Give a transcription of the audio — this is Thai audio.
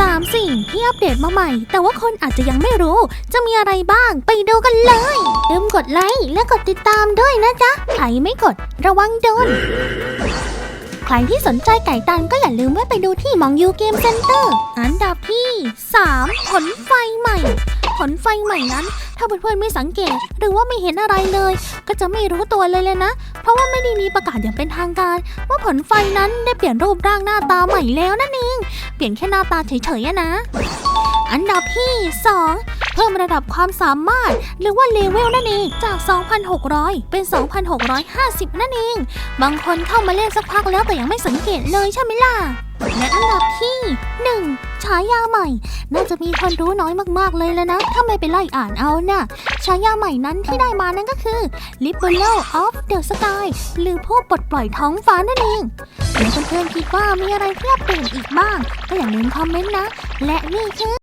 3 สิ่งที่อัปเดตมาใหม่ แต่ว่าคนอาจจะยังไม่รู้ จะมีอะไรบ้างไปดูกันเลยลืมกดไลค์และกดติดตามด้วยนะจ๊ะใครไม่กดระวังโดน ใครที่สนใจไก่ตันก็อย่าลืมแวะไปดูที่มองยูเกมเซ็นเตอร์ อันดับที่ 3 ผลไฟใหม่ ผลไฟใหม่นั้น ถ้าเพื่อนๆไม่สังเกต หรือว่าไม่เห็นอะไรเลย ก็จะไม่รู้ตัวเลยเลยนะ เพราะว่าไม่ได้มีประกาศอย่างเป็นทางการ ว่าผลไฟนั้นได้เปลี่ยนรูปร่างหน้าตาใหม่แล้วนั่นเองเปลี่ยนแค่หน้าตาเฉยๆอะนะ อันดับที่ 2เพิ่มระดับความสามารถ หรือว่าเลเวลนั่นเองจาก 2,600 เป็น 2,650 นั่นเอง บางคนเข้ามาเล่นสักพักแล้วแต่ยังไม่สังเกตเลยใช่ไหมล่ะ และอันดับที่ 1ฉายาใหม่ น่าจะมีคนรู้น้อยมากๆเลยแล้วนะ ถ้าไม่ไปไล่อ่านเอานะ่ะฉายาใหม่นั้นที่ได้มานั่นก็คือ l i b e r a l of the Sky หรือผู้ปลดปล่อยท้องฟ้านั่นเองแล้วเพื่อนๆคิดว่ามีอะไรที่อัปเดตอีกบ้าง ก็อย่าลืมคอมเมนต์นะ และนี่คือ